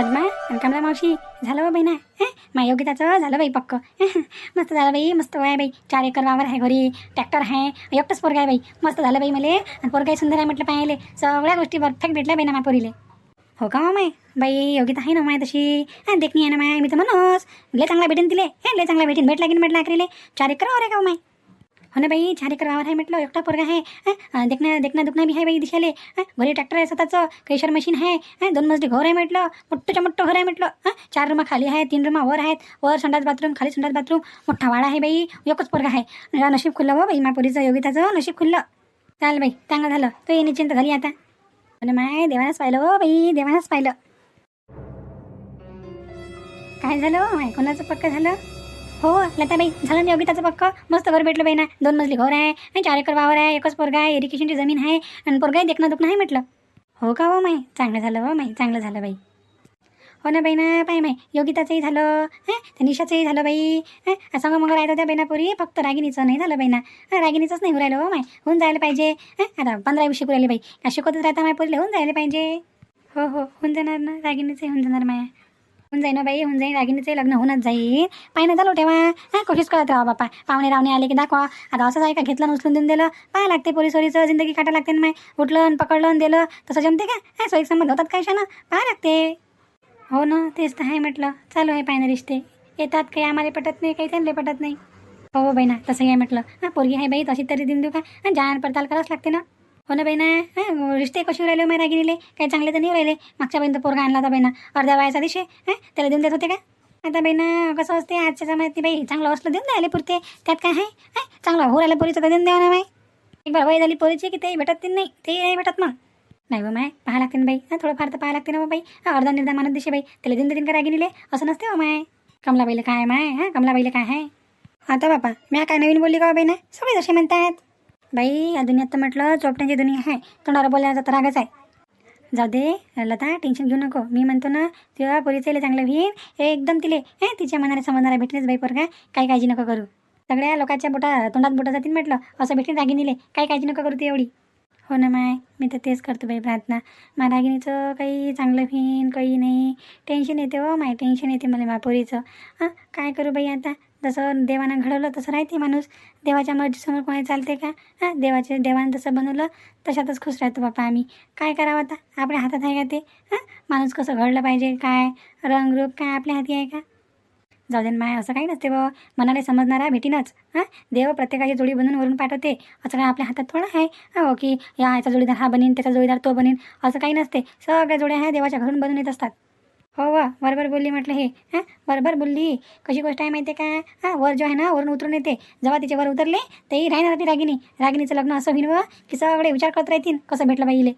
पद्मा आणि कमला मावशी. झालं बा बाई ना माय योगिताचं झालं बाई पक्क. मस्त झालं बाई मस्त आहे बाई. चार एकर वावर आहे घरी ट्रॅक्टर आहे एकटंच पोरगा आहे बाई. मस्त झालं बाई मले. आणि पोरगाही सुंदर आहे म्हटलं पाहिले सगळ्या गोष्टी परफेक्ट भेटल्या बाई ना मा पोरीले. हो का माय? बाई योगिता आहे ना माय तशी. हा देखणी आहे ना माय मी तर म्हणोस लय चांगला भेटेन तिले. हे लय चांगला भेटेन. भेटला की नाही भेटला चार एकर वावर आहे का हो माय? हो ना बाई चार एकर वावर आहे म्हटलं एकटा पोरगा आहे देखणं देखणं दुखणं बी आहे बाई दिशाले घरी ट्रॅक्टर आहे स्वतःचं क्रेशर मशीन आहे दोन मजली घर आहे म्हटलं मोठंच्या मोठं घर आहे म्हटलं चार रूमा खाली आहे तीन रुमा वर आहेत वर संडास बाथरूम खाली संडास बाथरूम मोठा वाडा आहे बाई एकच पोरगा आहे नशीब खुल्लं हो बाई मापुरीचं योगिताचं नशीब खुल्लं चाल बाई चांगलं झालं तो ये निश्चिंत झाली आता आणि माय देवानच पाहिलं हो बाई देवानच पाहिलं काय झालं हो माय कोणाचं पक्क झालं हो लताबाई झालं ना योगिताचं पक्क? मस्त घर भेटलं बाई ना दोन मजली घर आहे आणि चार एकर वावर आहे एकच पोरगा आहे एरिकेशनची जमीन आहे आणि पोरगाही देखणं दुखणं आहे म्हटलं. हो का हो माई? चांगलं झालं हो माई चांगलं झालं बाई. हो ना बाई ना पाय माय योगिताचंही झालं हां? त्या निशाचंही झालं बाई हां? असं मग राहत त्या बाईना फक्त रागिणीचं नाही झालं बाईना. हां रागिणीचंच नाही राहिलं हो माय होऊन जायला पाहिजे. हां? आता पंधरा विषय शिकू बाई. का शिकवतच राहता माय पुरले होऊन जायला पाहिजे. हो हो होऊन जाणार ना रागिणीचंही होऊन जाणार माया. होऊन जाईन हो बाई होऊन जाईन. रागिनीचं लग्न होऊनच जाईल. पाहिजे चालू ठेवा. हां कोशिश करत राहा बापा पाहुणे रावणे आले की दाखवा. आता असंच आहे का? घेतलं आणि उचलून देऊन दिलं. पाहा लागते पोरी सोरीचं. जिंदगी काटा लागते ना माय. उठलं आणि पकडलं आणि दिलं. तसं जमते का? हा सोयीक संबंध होतात काय ना पाहा लागते. हो ना तेच तर आहे म्हटलं. चालू आहे पाहिजे रिश्ते. येतात काही आम्हाला पटत नाही काही त्यांना पटत नाही. हो, हो बहिणा तसंही आहे म्हटलं. हां पोरगी आहे बाई तशी तरी देऊन देऊ का? हां जाण पडताल करावंच लागते ना. हो ना हां रिश्ते कशी राहिले हो माझ्या रागिनीले काही चांगले तर नाही राहिले. मागच्या बहिणी पोरगा आणला होता बहिणा. अर्ध्या वयाचा दिशे हां? त्याला देऊन देत होते का? आता बहिणा कसं असते आजच्या जमान्यात ती बाई चांगलं असलं देऊन द्यायला पुरते. त्यात काय आहे? हां? चांगलं हो राहिलं पोरीचं तर देऊन द्यावं ना बाई. एक बार वय झाली पोरीची की ते भेटत ते नाही ते नाही भेटत मग. नाही बा माय पाहा लागते ना बाई. हां थोडंफार तर पाहा लागते ना हो बाई. हां अर्धा निर्धा मानत दिशे बाई. त्याला देऊन देतील का रागिनीले असं नसते हो माय. कमलाबाईला काय माय? हां कमलाबाईला काय आहे? आता बापा मी काय नवीन बोलली का हो बाई ना सगळे जसे म्हणतात. बाई या दुनियात तर म्हटलं चोपट्यांची दुनिया आहे तोंडावर बोलायला तर रागच आहे. जाऊ दे लता टेन्शन घेऊ नको. मी म्हणतो ना तेव्हा पोरीचं चांगलं भीन एकदम तिले हे तिच्या मनाने समजणारा भेटलेच बाई पोरगा. काही काळजी नको करू. सगळ्या लोकांच्या बोटा तोंडात बोटा जातील म्हटलं. असं भेटेन रागिनीले काही काळजी नको करू ती एवढी. हो ना माय मी तर तेच करतो बाई प्रार्थना. मा रागिनीचं काही चांगलं होईन काही नाही. टेन्शन येते हो माय टेन्शन येते मला मापोरीचं हां काय करू बाई आता? जसं देवानं घडवलं तसं राहते माणूस. देवाच्या मर्जीसमोर कोणी चालते का? हां देवाचे देवानं तसं बनवलं तशातच खुश राहतो बापा आम्ही. काय करावं आता? आपल्या हातात आहे का ते? हां माणूस कसं घडलं पाहिजे? काय? रंगरूप काय आपल्या हाती आहे का? जाऊ दे माय असं काही नसते बाबा. मनाला समजणारा भेटीनच. हां देव प्रत्येकाची जोडी बनवून वरून पाठवते. असं काय आपल्या हातात थोडं आहे? हो की या याचा जोडीदार हा बनीन त्याचा जोडीदार तो बनीन. असं काही नसते. सगळ्या जोड्या ह्या देवाच्या घरून बनवून येत असतात. हो वा बरोबर बोलली म्हटलं हे. हां बरोबर बोलली. कशी गोष्ट आहे माहिती आहे का? हां वर जो आहे ना वरून उतरून येते. जेव्हा तिचे वर उतरले तेही राहणार ती रागिनी रागिनीचं लग्न असं होईल व की सगळे विचार करत राहतील कसं भेटलं बाईले.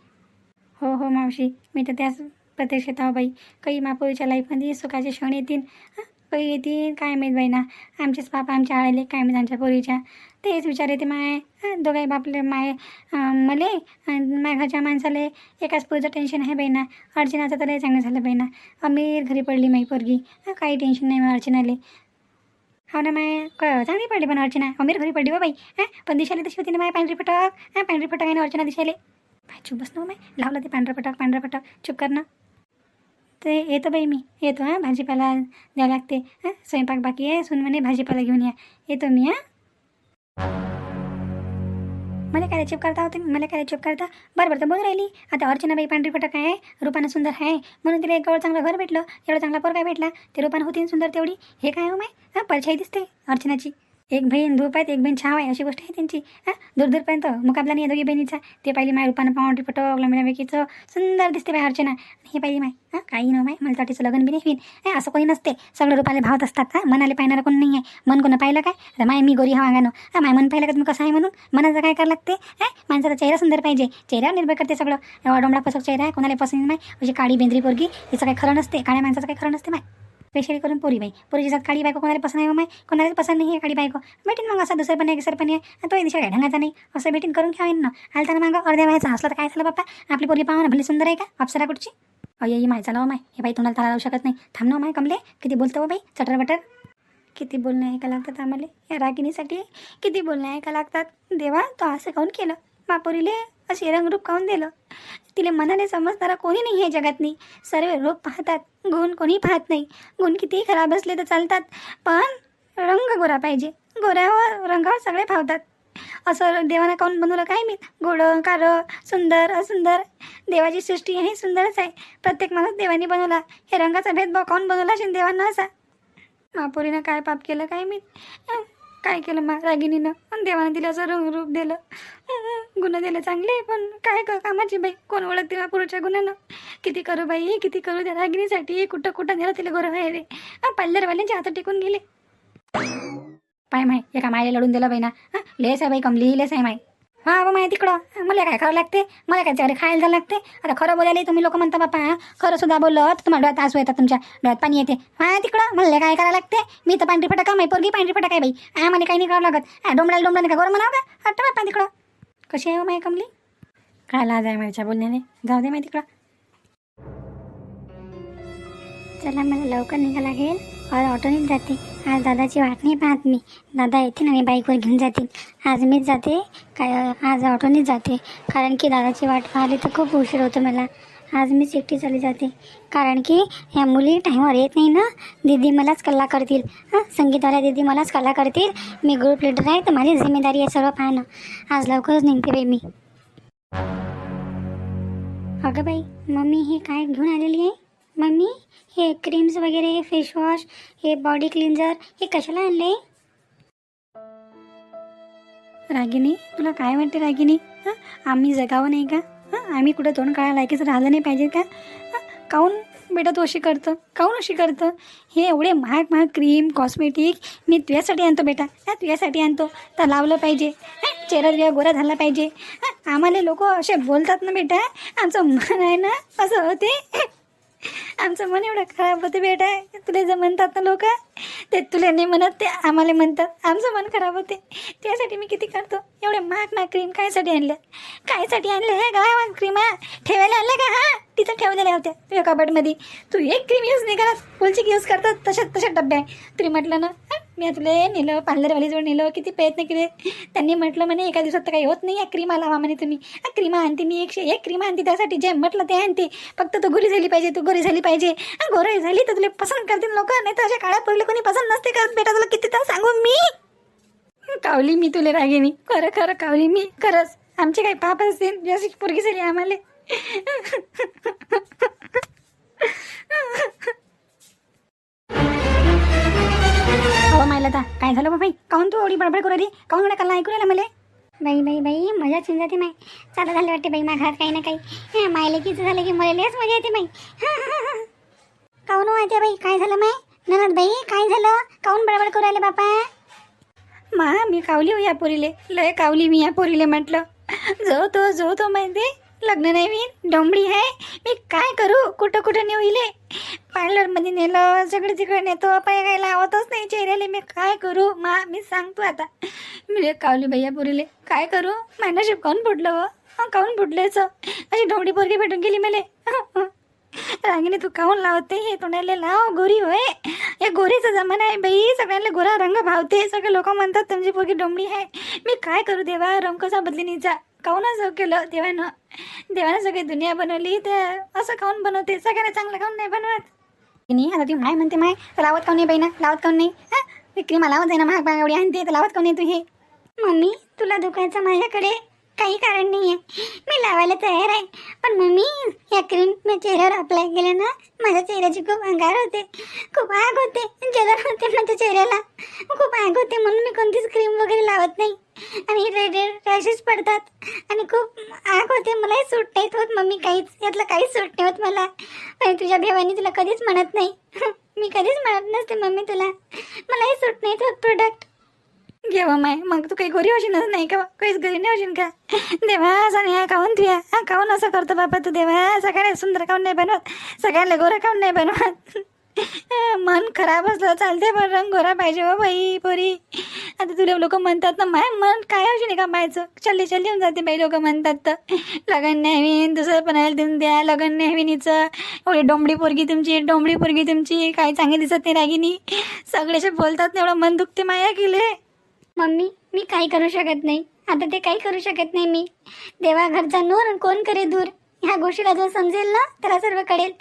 हो हो मावशी मी तर त्याच प्रत्यक्षात आहो बाई. काही मापोरीच्या लाईफमध्ये सुखाचे क्षण येतील. हां काही येतील काय माहीत बाई ना आमचेच पापा आमच्या आळले काय माहीत आमच्या पोरीच्या. तेच विचार येते माय. दोघे बापले माय मले माझ्या घरच्या माणसाले एकाच पोरीचं टेन्शन आहे बहिणा अर्चनाचं तर चांगलं झालं बहिणा अमीर घरी पडली माई पोरगी. काही टेन्शन नाही मग अर्चनाले. हो ना माय. क चांगली पडली पण अर्चना. अमीर घरी पडली हो बाई. हां पण दिशाली तशी होती ना माय पांढरी पटक. हां पांढरी पटक आहे ना अर्चना दिशाले. बाय चुप बस ना हो माय. लावलं ते पांढरं पटक पांढरं पटक. चुप कर ना. ते येतो बाई मी. येतो हां भाजीपाला द्यावं लागते. हां स्वयंपाक बाकी आहे. सून म्हणे भाजीपाला घेऊन या. येतो मी हां. मला काय चुप करता होते? मला काय चुप करता? बरं बरं तर बोलू राहिली. आता अर्चनाबाई पांढरी फटक आहे रुपानं सुंदर आहे. म्हणून तिला एक गवळ चांगलं घर भेटलं. एवढं चांगला पोरगा भेटला. ते रुपानं होती सुंदर तेवढी. हे काय हो माय? हां परछाई दिसते अर्चनाची. एक बहीण धूप आहेत एक बहीण छाव आहे अशी गोष्ट आहे त्यांची. हां? दूरदूरपर्यंत मुकाबला नाही दोघी बहिणीचा. ते पाहिली माय रूपानं पावटी पटक लंबीचं सुंदर दिसते बाय अर्चना. हे पाहिली माय. हां? काही न माय. मला वाटेचं लग्न बी नाही होईन असं कोणी नसते. सगळं रुपाला भावत असतात. हां? मनाले पाहणारं कोण नाही आहे मन कोणं पाहिलं काय? आता माय मी गोरी हवा गाणं हां? माय मन पाहिलं का तुम्ही कसं आहे म्हणून? मनाचं काय करावं लागते? हां? माणसाचा चेहरा सुंदर पाहिजे. चेहऱ्यावर निर्भर करते सगळं. एवढा डोंबळा पसक चेहरा आहे कोणाला पसंत नाही. अशी काळी बेंद्री पोरगी हिचं काही खरं नसते. काळ्या माणसाचं काही खरं नसते माय. स्पेशली करून पोरी बाई. पोरीची जात काळी बायको कोणाला पसंत नाही हो माय. कोणाला पसंत नाही आहे काळी बायको. भेटीन मग असं दुसरं पण आहे घसर पण आहे. तो दिशा काय ढंगाचा नाही. असं भेटीन करून घ्यावेन ना आलं तर मागं अर्ध्या व्हायचा असलं तर काय झालं बाप्पा? आपली पोरी पाहा ना भली सुंदर आहे का? अप्सरा कुठची? अय्य माय चालावं हो माय. हे बाई तुम्हाला तारा लावू शकत नाही. थांब ना हो माय कमले. किती बोलतो हो बाई? चटर बटर. किती बोलणं ऐका लागतात आम्हाला. या रागिणीसाठी किती बोलणं ऐका लागतात. देवा तो असं काऊन केलं? मापोरीले असे रंगरूप काऊन दिलं? तिला मनाने समजणारा कोणी नाही आहे जगातनी. सर्व रूप पाहतात गुण कोणी पाहत नाही. गुण कितीही खराब असले तर चालतात पण रंग गोरा पाहिजे. गोऱ्यावर रंगावर सगळे फावतात असं देवानं काऊन बनवलं काय मी? गोड कार सुंदर असुंदर. देवाची सृष्टी ही सुंदरच आहे. प्रत्येक माणूस देवाने बनवला. हे रंगाचा भेदभाव काऊन बनवला असेल देवानं असा? महापुरीनं काय पाप केलं काय मी? काय केलं मा रागिनीनं पण देवानं तिला असं रूप रूप दिलं. गुन्हा दिले चांगले पण काय क कामाची बाई? कोण ओळखते पुरुषच्या गुन्ह्यानं किती करू बाई किती करू त्या रागिनीसाठी कुठं कुठं नेलं तिला गोरं आहे रे पाल्लरवाल्यांच्या हातात टिकून गेले. पाय माय एका मायला लढून दिलं बाई ना. हां लेस आहे बाई कमली लेस आहे माय. हा बा माहिती तिकडं. मला काय करावं लागते? मला काय चारे खायला जायला लागते? आता खरं बोलायला तुम्ही लोक म्हणता बापा खरं सुद्धा बोललं तर तुम्हाला डोळ्यात आसू येतात तुमच्या डोळ्यात पाणी येते. हा तिकडं? मला काय करावं लागते? मी तर पांढरी फटाका माही पोरगी पांढरी फटाका आहे बाई. हा मला काही नाही करावं लागत. हा डोंबडाला डोंबडा का गोरं म्हणावं का? हट्ट बापा तिकडं. कशी आहे हो माय कमली? काय लाज आहे माझ्या बोलण्याने? जाऊ दे माहिती तिकडं. चला मला लवकर निघा लागेल. और ऑटोनीच जाते। आज दादाची वाट नाही पाहत मी दादा येतील आणि बाईकवर घेऊन जातील आज मीच जाते काय आज ऑटोनीच जाते। कारण की दादाची वाट पाहिली तर खूप उशीर होतो मला। आज मीच एकटी चालली जाते। कारण की ह्या मुली टाईमवर येत नाही ना। दीदी मलाच कल्ला करतील। हां संगीतवाल्या दीदी मलाच कल्ला करतील। मी ग्रुप लिडर आहे तर माझी जिम्मेदारी आहे सर्व पाहणं आज लवकरच निघते बाई मी। अगं बाई मम्मी हे काय घेऊन आलेली आहे? मम्मी हे क्रीम्स वगैरे फेस वॉश हे बॉडी क्लिन्झर हे कशाला आणले? रागिनी तुला काय वाटते रागिनी? हां? आम्ही जगावं नाही का? हां? आम्ही कुठं तोंड काळा लायकीचं राहिलं नाही पाहिजे का? काऊन बेटा तू अशी करतं? काऊन अशी करतं? हे एवढे महाग महाग क्रीम कॉस्मेटिक मी तुझ्यासाठी आणतो बेटा. हां? तुझ्यासाठी आणतो. तर लावलं पाहिजे. हां? चेहरा तुझ्या गोरा झाला पाहिजे. आम्हाला लोक असे बोलतात ना बेटा. आमचं मन आहे ना असं होते. आमचं मन एवढं खराब होते बेटा. तुला जे म्हणतात ना लोक ते तुला नाही म्हणत ते आम्हाला म्हणतात. आमचं मन खराब होते. त्यासाठी मी किती करतो? एवढे महाग ना क्रीम कायसाठी आणल्या कायसाठी आणलं? हे गाय क्रीम ठेवायला आणलं का? हा? तिथं ठेवलेल्या होत्या. तुझ्या कबडमध्ये तू एक क्रीम यूज नाही करत. फुलची यूज करतात तशाच तशा डब्या आहे. तरी म्हटलं ना मी तुला नेलं पार्लरवालीजवळ नेलं किती प्रयत्न केले. त्यांनी म्हटलं म्हणे एका दिवसात तर काही होत नाही या क्रीमा लावा म्हणे तुम्ही. हा क्रीमा आणते मी एकशे एक क्रीमा आणते त्यासाठी जे म्हटलं ते आणते. फक्त तू गोरी झाली पाहिजे तू गोरी झाली पाहिजे. हा गोरी झाली तर तुला पसंत करतील लोक नाही तर अशा काळ्या पडले कोणी पसंत नसते करत बेटा तुला किती तर सांगू मी? कावली मी तुला रागिनी खरं खरं कावली मी खरंच. आमचे काही पाप असतील जशी पोरगी झाली आम्हाला. हो मायला काय झालं बाई काऊन तू एवढी बडबड करू काऊन एवढा कल्ला ऐकू राहिला मला? बाई बाई बाई मजा चिन जाते माय. चालू झालं वाटते बाई माझ्या घरात काही ना काही. मायले किती झालं की मला लयच मजा येते बाई. काऊन माहिती बाई? काय झालं माय? ननद बाई काय झालं? काऊन बडबड करू राहिले बापा? मा मी कावली हो या पोरीले. लय कावली मी या पोरीले म्हटलं. जो तो जो तो माहिती लग्न नाही मी डोंबडी आहे? मी काय करू? कुठं कुठं नेऊ इले? पार्लरमध्ये नेलं सगळे तिकडे नेतो पाय काय लावतच नाही चेहऱ्याले. मी काय करू? मा मी सांगतो आता. मी कावली भैया पुरीले. काय करू? मायनशिप काऊन फुटलं व? हं, काऊन फुटल्याचं अशी डोंगडी पोरगी भेटून गेली मले. रांगीने तू काऊन लावते? हे तोंडाले लाव गोरी होय. या गोरीचा जमाना आहे बाई. सगळ्यांना गोरा रंग भावते. सगळे लोक म्हणतात तुमची पोरगी डोंबडी आहे. मी काय करू देवा? रंग कसा बदलिनीचा असं केलं. देवानं देवानं सगळी दुनिया बनवली तर असं खाऊन बनवते. सगळ्यांना चांगलं काऊन नाही बनवत. नाही आता ती माय म्हणते माय तर लावत काऊन नाही बहिणं लावत काऊन नाही? हा? विक्रीमा लावत आहे ना महाग महाग एवढी आणते. तर लावत काऊन नाही तू हे? मम्मी तुला दुखायचं माझ्याकडे. काही कारण नाही आहे मी लावायला तयार आहे. पण मम्मी या क्रीम मी चेहऱ्यावर अप्लाय केलं ना माझ्या चेहऱ्याची खूप अंगार होते. खूप आग होते. जलन होते माझ्या चेहऱ्याला. खूप आग होते म्हणून मी कोणतीच क्रीम वगैरे लावत नाही. आणि रेड रेड रॅशेस पडतात. आणि खूप आग होते. मलाही सूट नाहीत होत मम्मी. काहीच यातलं काहीच सूट नाही होत मला. आणि तुझ्या भेवानी तुला कधीच म्हणत नाही. मी कधीच म्हणत नसते मम्मी तुला. मलाही सूट नाहीत होत प्रोडक्ट घेवा माय मग तू काही गोरी होशीनच नाही का? काहीच घरी नाही होशील का? देवा असं नाही काऊन तुया हा काऊन असं करतो बाबा तू देवा. सगळ्यांना सुंदर काहून नाही बनवत. सगळ्यांना गोरा काहून नाही बनवत. मन खराब असलं चालते पण रंग गोरा पाहिजे बा बाई पोरी. आता तुला लोक म्हणतात ना माय मन काय होशी का मायचं चल्ली चल्ली होऊन जाते बाई लोक म्हणतात तर. लग्न नाही दुसरं पणाला देऊन द्या. लग्न न्यावीनीचं. एवढी डोंबडी पोरगी तुमची डोंबडी पोरगी तुमची. काही चांगली दिसत नाही रागिनी. सगळेचे बोलतात ना एवढं मन दुखते माया केले मम्मी मी काही करू शकत नाही. आता ते काही करू शकत नाही मी. देवाघरचा नूर कोण करे दूर? ह्या गोष्टीला जो समजेल ना त्याला सर्व कळेल.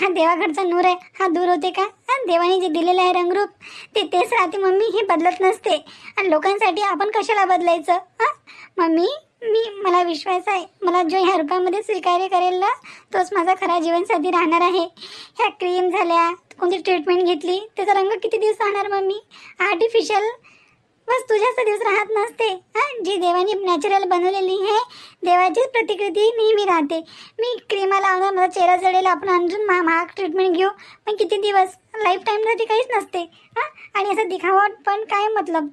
हा देवाघरचा नूर आहे हा दूर होते का? हा देवाने जे दिलेलं आहे रंगरूप ते तेच राहते मम्मी हे बदलत नसते. आणि लोकांसाठी आपण कशाला बदलायचं? हा? मम्मी मी मला विश्वास आहे. मला जो ह्या रूपामध्ये स्वीकार्य करेल ना तोच माझा खरा जीवनसाथी राहणार आहे. ह्या क्रीम झाल्या कोणती ट्रीटमेंट घेतली त्याचा रंग किती दिवस राहणार मम्मी? आर्टिफिशियल बस जास्त दिवस राहत नसते. हां जी देवाने नॅचरल बनवलेली आहे देवाचीच प्रतिकृती नेहमी राहते. मी क्रीमा लावणार माझा चेहरा जडेल आपण अजून मा महाग ट्रीटमेंट घेऊ. पण किती दिवस? लाईफ टाईमसाठी काहीच नसते. हां आणि असं दिखावट पण काय मतलब?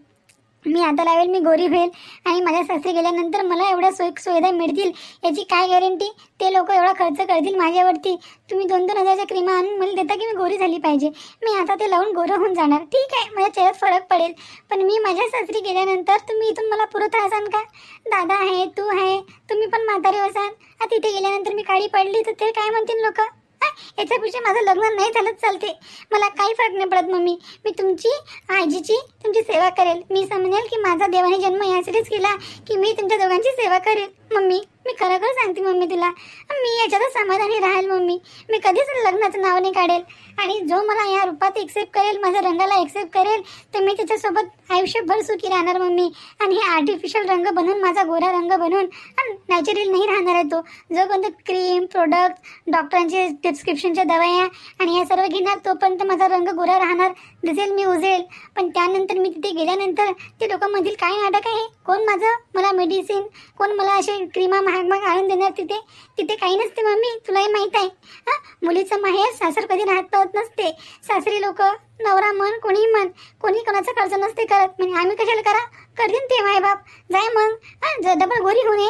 मी आता लावेल मी गोरी होईल आणि माझ्या सासरी गेल्यानंतर मला एवढ्या सोय सुविधा मिळतील याची काय गॅरंटी ते लोक एवढा खर्च करतील माझ्यावरती. तुम्ही दोन दोन हजारच्या क्रीमा आणून मला देता की मी गोरी झाली पाहिजे? मी आता ते लावून गोरं होऊन जाणार. ठीक आहे माझ्या चेहऱ्यात फरक पडेल. पण मी माझ्या सासरी गेल्यानंतर तुम्ही इथून मला पुरत असाल का? दादा आहे तू आहे तुम्ही पण म्हातारे असाल. आता तिथे गेल्यानंतर मी काळी पडली तर ते काय म्हणतील लोक? याच्यापेक्षा माझं लग्न नाही झालंच चालते मला काही फरक नाही पडत मम्मी. मी तुमची आजीची तुमची सेवा करेल. मी समजेल की माझा देवाने जन्म यासाठीच केला की मी तुमच्या दोघांची सेवा करेल. मम्मी मी खरं खरं सांगते मम्मी तुला. मी याच्यातच समाधानी राहील मम्मी. मी कधीच लग्नाचं नाव नाही काढेल. आणि जो मला या रूपात एक्सेप्ट करेल माझ्या रंगाला एक्सेप्ट करेल तर मी त्याच्यासोबत आयुष्यभर सुखी राहणार मम्मी. आणि हे आर्टिफिशियल रंग बनवून माझा गोरा रंग बनवून नॅचरल नाही राहणार आहे तो. जो कोणतं क्रीम प्रोडक्ट डॉक्टरांचे प्रिस्क्रिप्शनच्या दवाया आणि या सर्व घेणार तोपर्यंत माझा रंग गोरा राहणार. डिझेल मी उजेल. पण त्यानंतर मी तिथे गेल्यानंतर ते लोक म्हणतील काय नाटक आहे कोण माझं? मला मेडिसिन कोण मला असे क्रीमा महाग महाग आणून देणार तिथे? तिथे काही नसते मम्मी. तुलाही माहीत आहे. हां? मुलीचं माहेर सासर कधी राहत पळत नसते. सासरी लोक नवरा म्हण कोणीही म्हण कोणी कोणाचा खर्च नसते करत. म्हणजे आम्ही कशाला करा? करतील ते माय बाप. जाय मग. हां डबल गोरी होणे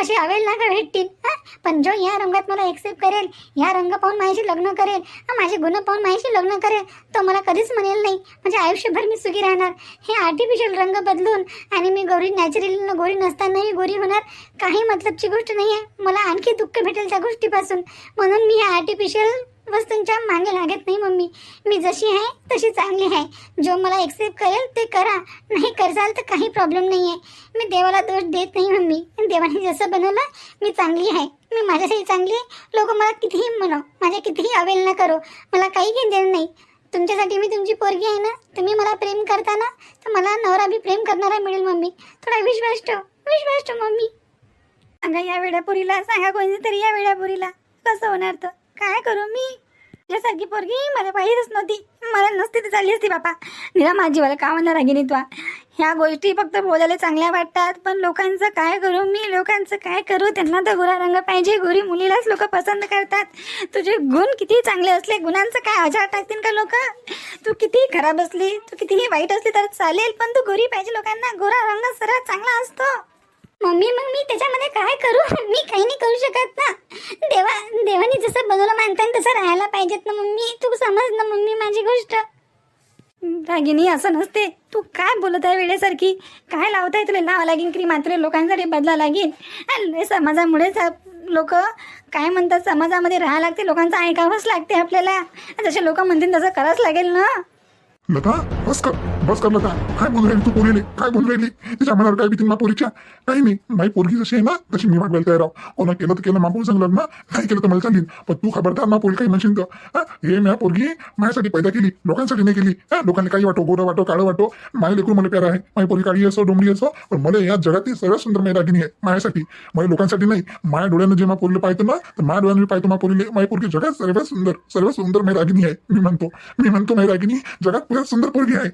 असे अवेल ना का भेटतील. हां पण जो या रंगात मला एक्सेप्ट करेल या रंग पाहून माझ्याशी लग्न करेल माझे गुण पाहून माझ्याशी लग्न करेल तो मला कधीच म्हणेल नाही. म्हणजे आयुष्यभर मी सुखी राहणार. हे आर्टिफिशियल रंग बदलून आणि मी गोरी नॅचरल गोरी नसतानाही गोरी होणार काही मतलबची गोष्ट नाही आहे मला आणखी दुःख भेटेल त्या गोष्टीपासून. म्हणून मी ह्या आर्टिफिशियल वस्तूंच्या मागे लागत नाही मम्मी. मी जशी आहे तशी चांगली आहे. जो मला एक्सेप्ट करेल ते करा. नाही करसाल तर काही प्रॉब्लेम नाही आहे मी देवाला दोष देत नाही मम्मी. देवाने जसं बनवलं मी चांगली आहे. मी माझ्यासाठी चांगली आहे. लोक मला कितीही म्हणो माझ्या कितीही अवेल न करो मला काही घेणं देणं नाही. तुमच्यासाठी मी तुमची पोरगी आहे ना तुम्ही मला प्रेम करता ना तर मला नवरा बी प्रेम करणारा मिळेल मम्मी. थोडा विश्वास ठेव विश्वास ठेव मम्मी. अगं या वेळापुरीला सांगा कोणीतरी या वेळापुरीला कसं होणार तर? काय करू मी? तुझ्यासारखी पोरगी मला पाहिजेच नव्हती. मला नसती तर चालली असती बापा. निरा माझी मला का म्हणणार रागिनी तू ह्या गोष्टी फक्त बोलायला चांगल्या वाटतात पण लोकांचं काय करू मी? लोकांचं काय करू? त्यांना तर गोरा रंग पाहिजे. गोरी मुलीलाच लोक पसंत करतात. तुझे गुण किती चांगले असले गुणांचं काय आजार टाकतील का लोक? तू कितीही खराब असली तू कितीही वाईट असली तर चालेल पण तू गोरी पाहिजे लोकांना. गोरा रंग सर्वात चांगला असतो. मम्मी मग मी त्याच्यामध्ये काय करू? मी काही नाही करू शकत ना. देवा देवानी जसं बनवलं मानताय तसं राहायला पाहिजेत ना मम्मी. तू समज ना मम्मी माझी गोष्ट. रागिनी असं नसते. तू काय बोलत आहे वेळेसारखी काय लावताय तुला? लावा लागेल की मात्र लोकांसाठी बदला लागेल. आणि समाजामुळेच लोक काय म्हणतात? समाजामध्ये राहावं लागते लोकांचं ऐकावंच लागते आपल्याला. जसे लोक म्हणतील तसं करावंच लागेल ना. लता बस कर बस कर लता काय बोलू राहिली तू पोरीले? काय बोलू राहिली? तिच्या मनावर काय भीती ना पोरीच्या? काही नाही माई पोरगी जशी आहे ना तशी मी वागवायला तयार आहो. कोणा केलं तर केलं मापोरी सांगलं ना नाही केलं तर मला चालेल पण तू खबरदार मा पोरी काही म्हणशील तर हे? म्या पोरगी माझ्यासाठी पैदा केली लोकांसाठी नाही केली. हा? लोकांना काही वाटो गोरं वाटो काळं वाटो. माझ्या लेकरू मला प्यारा आहे. माझी पोरी काळी असो डोंबडी असो पण मला या जगातील सर्वात सुंदर माझी रागिनी आहे माझ्यासाठी माझ्या लोकांसाठी नाही. माझ्या डोळ्यानं जे मा पोरीला पाहतो ना तर माझ्या डोळ्यानं मी पाहतो मा पोरीले. माझी पोरगी जगात सर्वात सुंदर सर्वात सुंदर माझी रागिनी आहे. मी म्हणतो मी म्हणतो माझी रागिनी जगात पुऱ्या सुंदर पोरगी आहे.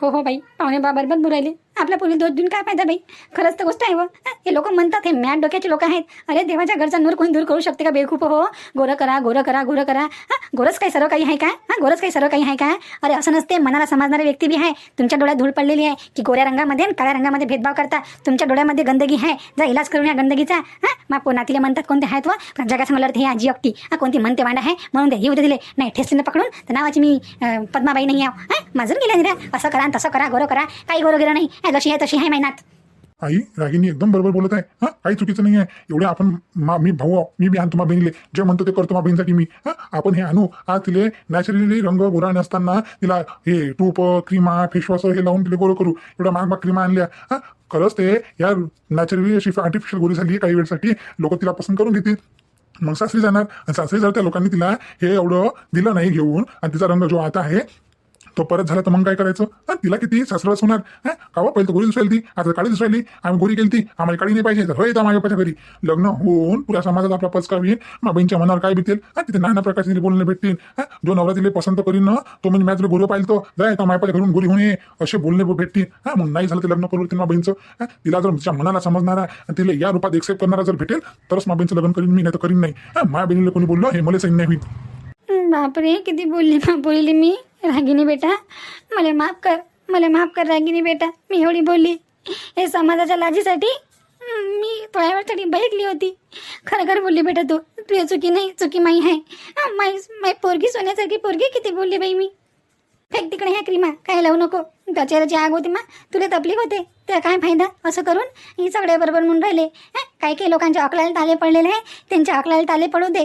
हो हो बाई. पाहुणे बा बरोबर बुरायले आपल्या पूर्वी दोष देऊन काय फायदा बाई? खरंच तर गोष्ट आहे व. हे लोक म्हणतात हे मॅट डोक्याचे लोक आहेत. अरे देवाच्या घरचा नूर कोणी दूर करू शकते का बेखूप हो? गोरं करा गोरं करा गोरं करा. हा गोरच काही सर्व काही आहे का? हा गोरच काही सर्व काही आहे का? अरे असं नसते मनाला समजणारी व्यक्ती बी आहे. तुमच्या डोळ्यात धूळ पडलेली आहे की गोऱ्या रंगामध्ये आणि काळ्या रंगामध्ये भेदभाव करता. तुमच्या डोळ्यामध्ये गंदगी आहे. जा इलाज करून या गंदगीचा. हा मा पो नातीला म्हणतात कोणते आहेत व? जगा सांगलं हे आजी अक्टी हा कोणती म्हणते वांडा आहे? म्हणून ते येऊ दिले. नाही ठेसलीनं पकडून तर नावाची मी पद्माबाई नाही आहो. हा माझून गेल्या निऱ्या. असं करा आणि तसं करा गोरं करा. काही गोरं गेलं नाही. जशी आहे तशी आहे महिन्यात आई रागिनी एकदम बरोबर बोलत आहे. हा काही चुकीचं नाही आहे. एवढे आपण मा मी भाऊ मी बी आणतो मा बहिणीले. जे म्हणतो ते करतो मा बहिणीसाठी मी. हा आपण हे आणू. आज तिले नॅचरली रंग गोरा नसताना तिला हे टूप क्रीमा फेसवॉश हे लावून तिला गोरं करू. एवढ्या महाग महाग क्रीमा आणल्या. हा खरंच ते या नॅचरली अशी आर्टिफिशियल गोरी झाली काही वेळसाठी. लोक तिला पसंत करून घेतील. मग सासरी जाणार. आणि सासरी जर त्या लोकांनी तिला हे एवढं दिलं नाही घेऊन आणि तिचा रंग जो आता आहे तो परत झाला तर मग काय करायचं? हा, तिला किती सासरास होणार? हा कावा पहिलं तर गोरी दिसायला ती आता काळी दिसायली आम्ही गोरी केली ती आम्हाला काळी नाही पाहिजे. तर होय येतं माझ्या घरी. लग्न होऊन पुऱ्या समाजात आपला पचका येईल मा बहिणीच्या मनावर काय भेटेल हा तिथे नाना प्रकारचे बोलणे भेटतील. हा जो नवरा तिला पसंत करीन ना तो म्हणजे मॅच गोरं पाहिलं तो जाय तर माझ्या घरून गोरी होणे. असे बोलणे भेटतील. हा मग नाही झालं ते लग्न करू मा बहिणीचं. हा तिला जर तिच्या मनाला समजणारा आणि तिला या रूपात एक्सेप्ट करणारा जर भेटेल तरच मा बहिणीचं लग्न करीन मी नाही तर करीन नाही. हा माझ्या बहिणीला कोणी बोललो हे मला सैन्य होईल. बापरे किती बोलली बोलली मी. रागिनी बेटा मला माफ कर मला माफ कर रागिनी बेटा मी एवढी बोलली. हे समाजाच्या लाजीसाठी मी थोड्या बघितली होती. खरं खरं बोलली बेटा तू तू चुकी नाही चुकी माई आहे. माई माई पोरगी सोन्यासारखी पोरगी किती बोलली बाई मी. फेक तिकडे ह्या क्रीमा काय लावू नको. त्याच्याची आग होती मा. तुला तकलीफ होते. तर काय फायदा? असं करून ही सगळे बरोबर म्हणून राहिले. काही काही लोकांच्या अकलाला ताले पडलेले आहे. त्यांच्या अकलाला ताले पडू दे.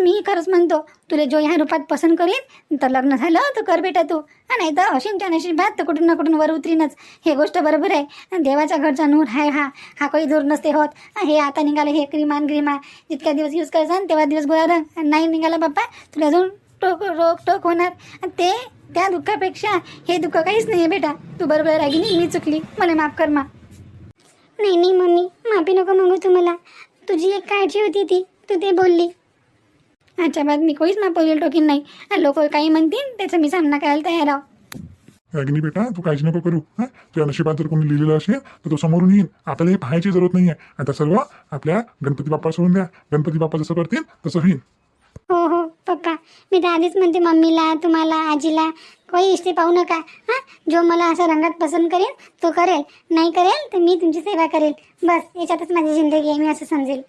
मी खरंच म्हणतो तुला जो ह्या रूपात पसंत करीन तर लग्न झालं तर कर बेटा तू. हा नाही तर अशींच्या नशिबात तर कुठून ना कुठून वर उतरीनच. हे गोष्ट बरोबर आहे. देवाच्या घरचा नूर हाय हा. हा काही दूर नसते होत. हे आता निघालं हे क्रीमान ग्रीमा जितक्या दिवस यूज करायचा तेव्हा दिवस गोळा रंग नाही निघाला बाप्पा. तुला अजून टोक रोक टोक होणार. ते त्या दुःखापेक्षा हे दुःख काहीच नाही आहे बेटा. तू बरोबर रागिनी मी चुकली. मला माफ कर मा. नाही नाही मम्मी. माफी नको मागू तू मला. तुझी एक काळजी होती ती. तू ते बोलली. अच्छा बाद मी कोणीच माफ बोलेल टोकीन नाही. लोक काही म्हणतील त्याचा मी सामना करायला तयार आहो. रागिनी बेटा तू काळजी नको करू हा? तुझ्या नशिबात जर कोणी लिहिलेलं असेल तर तो समोरून येईल आपल्याला हे पाहायची जरूरत नाही आहे आता सर्व आपल्या गणपती बाप्पा सोडून द्या. गणपती बाप्पा जसं करतील तसं होईल. हो हो पक्का मी तर आधीच म्हणते मम्मीला तुम्हाला आजीला काही इष्टी पाहू नका. हां? जो मला असा रंगात पसंत करेल तो करेल. नाही करेल तर मी तुमची सेवा करेल. बस याच्यातच माझी जिंदगी आहे मी असं समजेल.